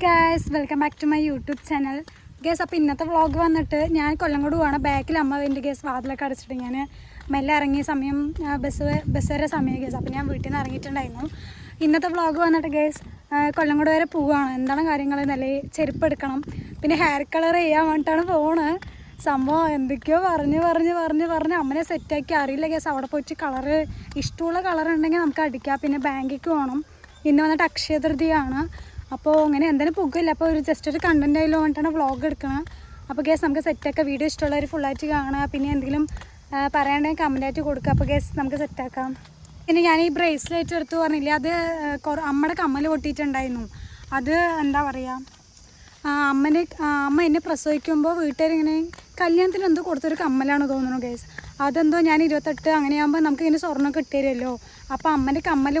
Guys welcome back to my YouTube channel guys അപ്പോൾ ഇന്നത്തെ vlog വന്നിട്ട് ഞാൻ കൊല്ലംകോട് പോവാണ്. ബാക്കിൽ അമ്മ എന്റെ ഗേസ് വാതിലൊക്കെ അടച്ചിട്ട് ഞാൻ മെല്ലെ ഇറങ്ങിയ സമയം ബസ് ബസ് വരെ സമയം ഗേസ് അപ്പോൾ ഞാൻ വീട്ടിൽ നിന്ന് ഇറങ്ങിയിട്ടുണ്ടായിരുന്നു. ഇന്നത്തെ വ്ളോഗ് വന്നിട്ട് ഗേസ് കൊല്ലംകോട് വരെ പോവുകയാണ് എന്താണ് കാര്യങ്ങൾ? നല്ല ചെരുപ്പ് എടുക്കണം. പിന്നെ ഹെയർ കളർ ചെയ്യാൻ വേണ്ടിയിട്ടാണ് പോണ്. സംഭവം എന്തൊക്കെയോ പറഞ്ഞ് പറഞ്ഞ് പറഞ്ഞ് പറഞ്ഞ് അമ്മനെ സെറ്റാക്കി അറിയില്ല ഗേസ് അവിടെ പോയിട്ട് കളറ് ഇഷ്ടമുള്ള കളർ ഉണ്ടെങ്കിൽ നമുക്ക് അടിക്കാം. പിന്നെ ബാങ്കിലേക്ക് പോകണം ഇന്ന് വന്നിട്ട് അക്ഷയ തൃതീയാണ് അപ്പോൾ അങ്ങനെ എന്തെങ്കിലും പുകില്ല അപ്പോൾ ഒരു ജസ്റ്റ് ഒരു കണ്ടന്റ് ആയാലും വേണ്ടിയിട്ടാണ് വ്ളോഗ് എടുക്കണം. അപ്പോൾ ഗേസ് നമുക്ക് സെറ്റാക്കാം വീഡിയോ ഇഷ്ടമുള്ളവർ ഫുള്ളായിട്ട് കാണുക. പിന്നെ എന്തെങ്കിലും പറയാണ്ടെങ്കിൽ കമന്റായിട്ട് കൊടുക്കുക. അപ്പോൾ ഗേസ് നമുക്ക് സെറ്റാക്കാം പിന്നെ ഞാൻ ഈ ബ്രേസ്ലെറ്റ് എടുത്തു പറഞ്ഞില്ലേ അത് അമ്മയുടെ കമ്മൽ പൊട്ടിയിട്ടുണ്ടായിരുന്നു. അത് എന്താ പറയുക അമ്മനെ അമ്മ എന്നെ പ്രസവിക്കുമ്പോൾ വീട്ടുകാരിങ്ങനെ കല്യാണത്തിന് എന്തോ കൊടുത്തൊരു കമ്മലാണ് തോന്നുന്നു ഗേസ് അതെന്തോ ഞാൻ ഇരുപത്തെട്ട് അങ്ങനെയാകുമ്പോൾ നമുക്ക് ഇങ്ങനെ സ്വർണം കിട്ടിയല്ലോ. അപ്പോൾ അമ്മന്റെ കമ്മൽ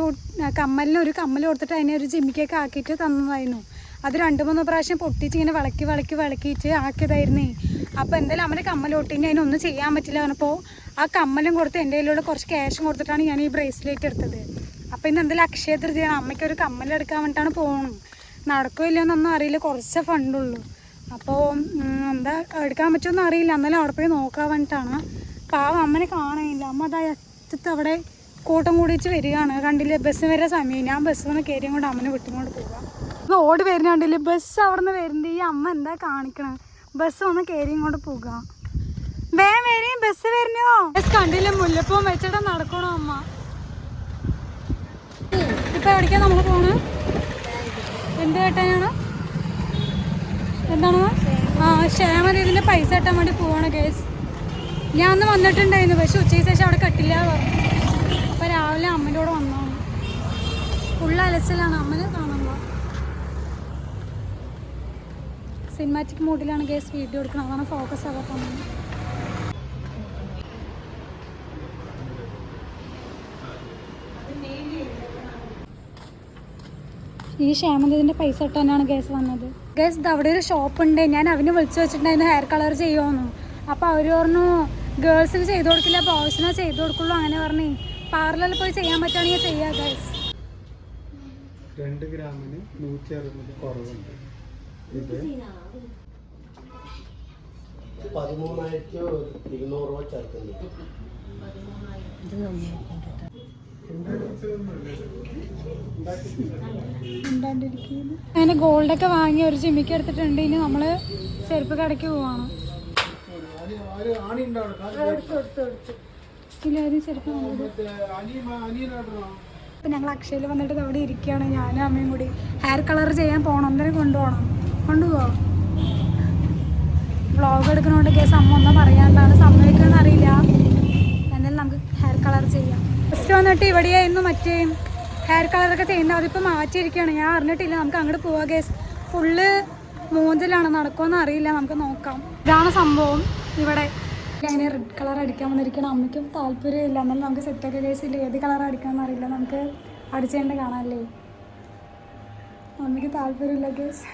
കമ്മലിന് ഒരു കമ്മൽ കൊടുത്തിട്ട് അതിനെ ഒരു ജിമ്മിക്കൊക്കെ ആക്കിയിട്ട് തന്നതായിരുന്നു. അത് രണ്ട് മൂന്ന് പ്രാവശ്യം പൊട്ടിച്ച് ഇങ്ങനെ വിളക്കി വിളക്കി വിളക്കിയിട്ട് ആക്കിയതായിരുന്നേ. അപ്പോൾ എന്തായാലും അമ്മന്റെ കമ്മൽ പൊട്ടിഞ്ഞ് അതിനൊന്നും ചെയ്യാൻ പറ്റില്ല പറഞ്ഞപ്പോൾ ആ കമ്മലും കൊടുത്ത് എന്റെ കയ്യിലുള്ള കുറച്ച് ക്യാഷും കൊടുത്തിട്ടാണ് ഞാൻ ഈ ബ്രേസ്ലെറ്റ് എടുത്തത്. അപ്പോൾ ഇന്ന് എന്തെങ്കിലും അക്ഷയ തൃതിയാണ്. അമ്മയ്ക്ക് ഒരു കമ്മൽ എടുക്കാൻ വേണ്ടിയിട്ടാണ് പോകണം നടക്കോ ഇല്ലയെന്നൊന്നും അറിയില്ല. കുറച്ച് ഫണ്ടുള്ളൂ അപ്പോൾ എന്താ എടുക്കാൻ പറ്റുമെന്ന് അറിയില്ല. എന്നാലും അവിടെ പോയി നോക്കാൻ വേണ്ടിയിട്ടാണ് പാവം അമ്മനെ കാണാനില്ല. അമ്മ അതാ അറ്റത്ത് അവിടെ കൂട്ടം കൂടിച്ച് വരികയാണ്. കണ്ടില്ല? ബസ് വരെ സമയം. ഞാൻ ബസ് വന്ന് കയറിയും കൊണ്ട് അമ്മനെ വിട്ടുകൊണ്ട് പോകാം അപ്പോൾ ഓടി വരുന്ന കണ്ടില്ല? ബസ് അവിടെ നിന്ന് വരുന്നുണ്ട് ഈ അമ്മ എന്താ കാണിക്കണേ? ബസ് വന്ന് കയറിയും കൊണ്ട് പോകാം. വേഗം വരെയും ബസ് വരുന്നോ? ബസ് കണ്ടില്ല? മുല്ലപ്പൂവും വെച്ചിട്ട് നടക്കണോ അമ്മ? ഇപ്പൊ എവിടേക്കാ നമ്മൾ പോണ്? എന്ത് കേട്ടാനാണ്? എന്താണ്? ആ ക്ഷേമരീതിന്റെ പൈസ കിട്ടാൻ വേണ്ടി പോവാണ് കേസ് ഞാൻ അന്ന് വന്നിട്ടുണ്ടായിരുന്നു പക്ഷെ ഉച്ചയ്ക്ക് ശേഷം അവിടെ കട്ടില്ല. അപ്പൊ രാവിലെ അമ്മന്റെ കൂടെ വന്നതാണ് ഫുള്ള് അലച്ചിലാണ്. അമ്മനെ കാണുമ്പോൾ സിനിമാറ്റിക് മൂഡിലാണ് ഗേസ് വീഡിയോ എടുക്കുന്നത്. അതാണ് ഫോക്കസ് ആകാത്ത ഈ ക്ഷേമനിധിന്റെ പൈസ ഇട്ടാനാണ് ഗേസ് വന്നത്. ഗേസ് അവിടെ ഒരു ഷോപ്പ് ഉണ്ട്. ഞാൻ അവന് വിളിച്ചു വെച്ചിട്ടുണ്ടായിരുന്നു ഹെയർ കളർ ചെയ്യുമെന്നു അപ്പോൾ അവർ പറഞ്ഞു ഗേൾസിന് ചെയ്തു കൊടുക്കില്ല ബോയ്സിനെ ചെയ്തു കൊടുക്കുള്ളൂ അങ്ങനെ പറഞ്ഞു പാർലറിൽ പോയി ചെയ്യാൻ പറ്റുകയാണെങ്കിൽ ചെയ്യാം ഗേൾസ് രണ്ട് ഗ്രാമിന് നൂറ്റി അറുപത് കുറവുണ്ട്. ഇത് പതിമൂന്നായിരത്തി ഇരുന്നൂറ് രൂപ ചേർക്കുന്നുണ്ട്. അങ്ങനെ ഗോൾഡൊക്കെ വാങ്ങി ഒരു ജിമ്മിക്ക് എടുത്തിട്ടുണ്ട്. ഇനി നമ്മൾ ചെരുപ്പ് കടയ്ക്ക് പോവാണ്. അപ്പം ഞങ്ങൾ അക്ഷയിൽ വന്നിട്ട് അവിടെ ഇരിക്കുകയാണ്. ഞാനും അമ്മയും കൂടി. ഹെയർ കളർ ചെയ്യാൻ പോകണം അന്നേരം കൊണ്ടുപോകണം കൊണ്ടുപോകാം വ്ളോഗ് എടുക്കണോണ്ട് കേസ് അമ്മ ഒന്നും പറയാണ്ടാണ്. സമ്മതിക്കുമെന്ന് അറിയില്ല. എന്നാലും നമുക്ക് ഹെയർ കളർ ചെയ്യാം. ഫസ്റ്റ് വന്നിട്ട് ഇവിടെയായിരുന്നു മറ്റേ ഹെയർ കളറൊക്കെ ചെയ്യുന്നത്. അതിപ്പോൾ മാറ്റിയിരിക്കുകയാണ്. ഞാൻ അറിഞ്ഞിട്ടില്ല. നമുക്ക് അങ്ങോട്ട് പോവാം കേസ് ഫുള്ള് മൂഞ്ചലാണ് നടക്കുമെന്ന് അറിയില്ല. നമുക്ക് നോക്കാം. ഇതാണ് സംഭവം. ഇവിടെ അങ്ങനെ റെഡ് കളർ അടിക്കാൻ വന്നിരിക്കണം അമ്മയ്ക്കും താല്പര്യമില്ല. എന്നാലും നമുക്ക് സെറ്റൊക്കെ കേസിൽ ഏത് കളർ അടിക്കാൻ അറിയില്ല. നമുക്ക് അടിച്ചേണ്ട കാണാമല്ലേ അമ്മയ്ക്ക് താല്പര്യമില്ല കേസ്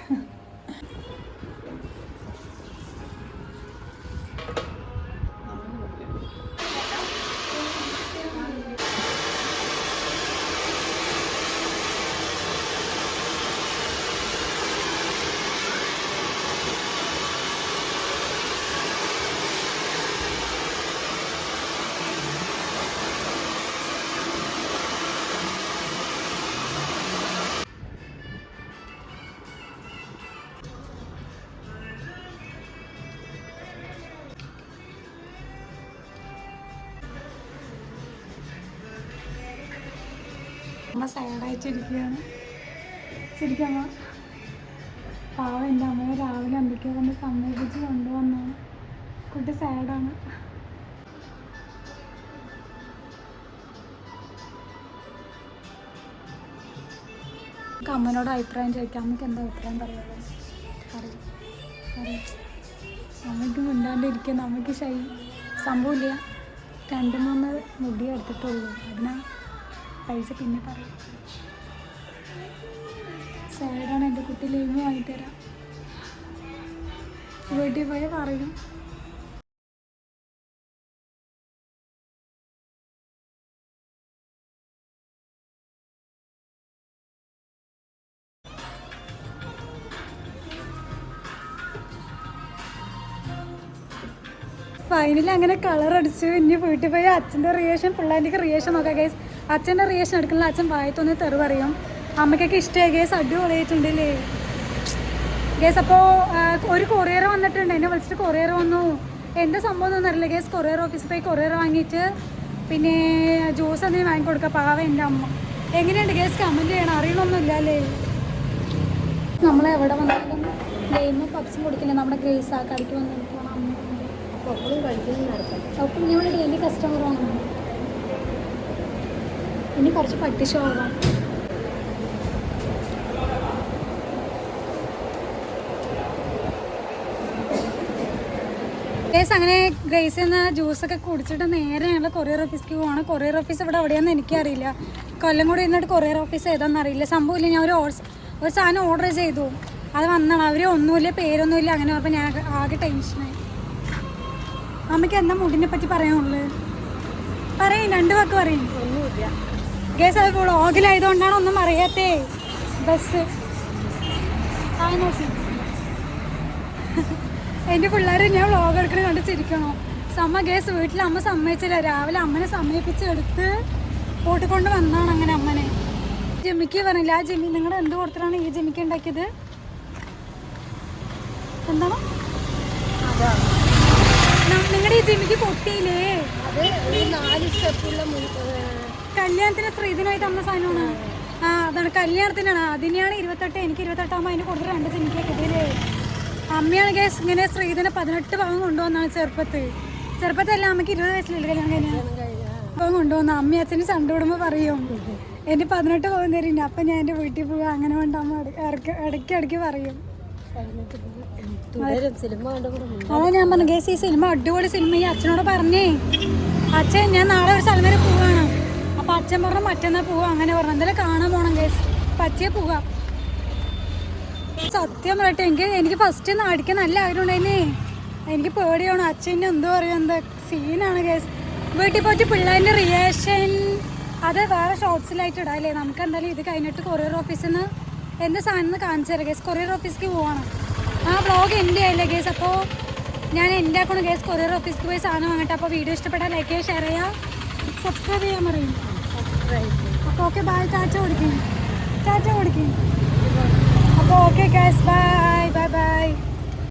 അമ്മ സാഡായിട്ടിരിക്കുകയാണ്. ശരിക്കും അമ്മ പാവം എന്റെ അമ്മയെ രാവിലെ എന്തൊക്കെയോ കൊണ്ട് സമ്മതിപ്പിച്ച് കൊണ്ടുവന്നാണ് കുട്ടി സാഡാണ്. നമുക്ക് അമ്മനോട് അഭിപ്രായം ചോദിക്കാം. അമ്മയ്ക്ക് എന്താ അഭിപ്രായം പറയുള്ളൂ പറയും. പറയും. അമ്മയ്ക്ക് മിണ്ടാണ്ടിരിക്കുന്ന. അമ്മയ്ക്ക് ശൈ സംഭവമില്ല. രണ്ട് മൂന്ന് മുടി എടുത്തിട്ടുള്ളൂ. അതിനാ പൈസ പിന്നെ പറയും. സാഡാണ് എന്റെ കുട്ടി ലീവ് വാങ്ങിത്തരാം. വീട്ടിൽ പോയി പറയും. ഫൈനലി അങ്ങനെ കളർ അടിച്ചു ഇനി വീട്ടിൽ പോയി അച്ഛന്റെ റിയേഷൻ പിള്ളേന്റെ റിയേഷൻ നോക്കാം ഗേസ് അച്ഛന്റെ റിയേഷൻ എടുക്കുന്ന അച്ഛൻ വായത്തൊന്ന് തെറി പറയും അമ്മയ്ക്കൊക്കെ ഇഷ്ടമായി ഗേസ് അടിപൊളിയായിട്ടുണ്ടല്ലേ. ഗേസ് അപ്പോൾ ഒരു കൊറിയർ വന്നിട്ടുണ്ട്. എന്നെ വിളിച്ചിട്ട് കൊറിയർ വന്നു. എന്താ സംഭവം ഒന്നും അറിയില്ല ഗേസ് കൊറിയർ ഓഫീസിൽ പോയി കൊറിയർ വാങ്ങിയിട്ട് പിന്നെ ജ്യൂസ് എന്തെങ്കിലും വാങ്ങിക്കൊടുക്കുക പാവ എന്റെ അമ്മ. എങ്ങനെയുണ്ട് ഗേസ് കമന്റ് ചെയ്യണം. അറിയണമൊന്നുമില്ല അല്ലേ? നമ്മൾ എവിടെ വന്നാലും ഗെയിമും പബ്സും കൊടുക്കില്ല? നമ്മുടെ ഗ്രേസ് ആ കടിക്ക് വന്ന് നിൽക്കണം അമ്മ പപ്പടും കഴിക്കുന്നു നടക്കാം അപ്പം ഞങ്ങൾ ഡെയിലി കസ്റ്റമറാണ് ഇനി കുറച്ച് പട്ടി ഷോ ആവാം കേസ് അങ്ങനെ ഗ്രേസ് എന്ന ജ്യൂസൊക്കെ കുടിച്ചിട്ട് നേരെ ഞങ്ങൾ കൊറിയർ ഓഫീസിലേക്ക് പോവാണ്. കൊറിയർ ഓഫീസ് ഇവിടെ എവിടെയാണെന്ന് എനിക്കറിയില്ല. കൊല്ലം കൂടി ഇരുന്നിട്ട് കൊറിയർ ഓഫീസ് ഏതാണെന്ന് അറിയില്ല. സംഭവമില്ല ഞാൻ ഒരു ഒരു സാധനം ഓർഡർ ചെയ്തു. അത് വന്നാണ് അവർ ഒന്നുമില്ല പേരൊന്നുമില്ല അങ്ങനെ പറഞ്ഞപ്പോൾ ഞാൻ ആകെ ടെൻഷനായി അമ്മയ്ക്ക് എന്താ മുടിനെ പറ്റി പറയാനുള്ളത്? പറയും രണ്ട് വാക്ക് പറയും. ഗേസ് അത് വ്ളോഗിലായതുകൊണ്ടാണ് ഒന്നും അറിയാത്തേ. ബസ് എന്റെ എന്റെ പിള്ളേർ ഞാൻ വ്ളോഗ് എടുക്കണ കണ്ട് ചിരിക്കണോ. സമ്മ ഗേസ് വീട്ടിൽ അമ്മ സമ്മതിച്ചില്ല. രാവിലെ അമ്മനെ സമ്മതിപ്പിച്ച് എടുത്ത് കൂട്ടിക്കൊണ്ട് വന്നാണ് അങ്ങനെ അമ്മനെ. ജിമ്മിക്ക് പറഞ്ഞില്ല ആ ജിമ്മി നിങ്ങൾ എന്ത് കൊടുത്തിട്ടാണ് ഈ ജിമ്മിക്ക് ഉണ്ടാക്കിയത്? എന്താണ്? നിങ്ങളുടെ ഈ ജിമ്മിക്ക് പൊട്ടിയില്ലേ കല്യാണത്തിന് സ്ത്രീധനമായിട്ട് തന്ന സാധനമാണ്. ആ. അതാണ് കല്യാണത്തിനാണ്. അതിനെയാണ് ഇരുപത്തെട്ട്. എനിക്ക് ഇരുപത്തെട്ടാകുമ്പോൾ അതിന് കൂടുതൽ രണ്ട് ചിനിക്ക് കിട്ടിയില്ലേ അമ്മയാണ് കേസ് ഇങ്ങനെ സ്ത്രീധന പതിനെട്ട് ഭാഗം കൊണ്ടുവന്നാണ് ചെറുപ്പത്ത്. ചെറുപ്പത്തല്ല അമ്മയ്ക്ക് ഇരുപത് വയസ്സിലല്ലേ കല്യാണം കഴിഞ്ഞാൽ ഭാഗം കൊണ്ടുവന്ന അമ്മ അച്ഛന് ചണ്ട വിടുമ്പോൾ പറയും എന്റെ പതിനെട്ട് പവൻ തരുന്നുണ്ട് അപ്പം ഞാൻ എന്റെ വീട്ടിൽ പോവുക അങ്ങനെ വേണ്ട അമ്മ ഇടയ്ക്ക് ഇടയ്ക്ക് ഇടയ്ക്ക് പറയും. അതാ ഞാൻ പറഞ്ഞു ഗേസ് ഈ സിനിമ അടിപൊളി സിനിമ. ഈ അച്ഛനോട് പറഞ്ഞേ അച്ഛൻ ഞാൻ നാളെ ഒരു സ്ഥലം വരെ പോവാണ്. അപ്പൊ അച്ഛൻ പറഞ്ഞു മറ്റന്നാ പോവാ അങ്ങനെ പറഞ്ഞു. എന്തായാലും കാണാൻ പോണം ഗേസ്. പച്ചയെ പോവാ. സത്യം പറയട്ടെ എനിക്ക് എനിക്ക് ഫസ്റ്റ് നാടിക്ക് നല്ല ആഗ്രഹം ഉണ്ടായിരുന്നേ എനിക്ക് പേടിയാണ്. അച്ഛന്റെ എന്തോ പറയും എന്താ സീനാണ് ഗേസ്. വീട്ടിൽ പോയിട്ട് പിള്ളേരുടെ റിയാക്ഷൻ അത് വേറെ ഷോർട്സിലായിട്ട് ഇടാം അല്ലേ? നമുക്ക് എന്തായാലും ഇത് കഴിഞ്ഞിട്ട് കൊറിയർ ഓഫീസിൽ നിന്ന് എന്ത് സാധനം കാണിച്ചു തരാം ഗേസ്. കൊറിയർ ഓഫീസിലേക്ക് പോവാണ്. ആ വ്ളോഗ് എന്റെ ആയില്ലേ ഗേസ് അപ്പോൾ ഞാൻ എന്റെ അക്കൗണ്ട് ഗേസ് കൊറിയർ ഓഫീസിൽ പോയി സാധനം വാങ്ങട്ടെ അപ്പോൾ വീഡിയോ ഇഷ്ടപ്പെട്ടാൽ ലൈക്ക് ചെയ്യുക ഷെയർ ചെയ്യുക സബ്സ്ക്രൈബ് ചെയ്യാൻ പറയും. അപ്പോൾ ഓക്കെ ബൈ ചാച്ച കൊടുക്കും. ചാച്ച കൊടുക്കും. അപ്പോൾ okay guys bye bye bye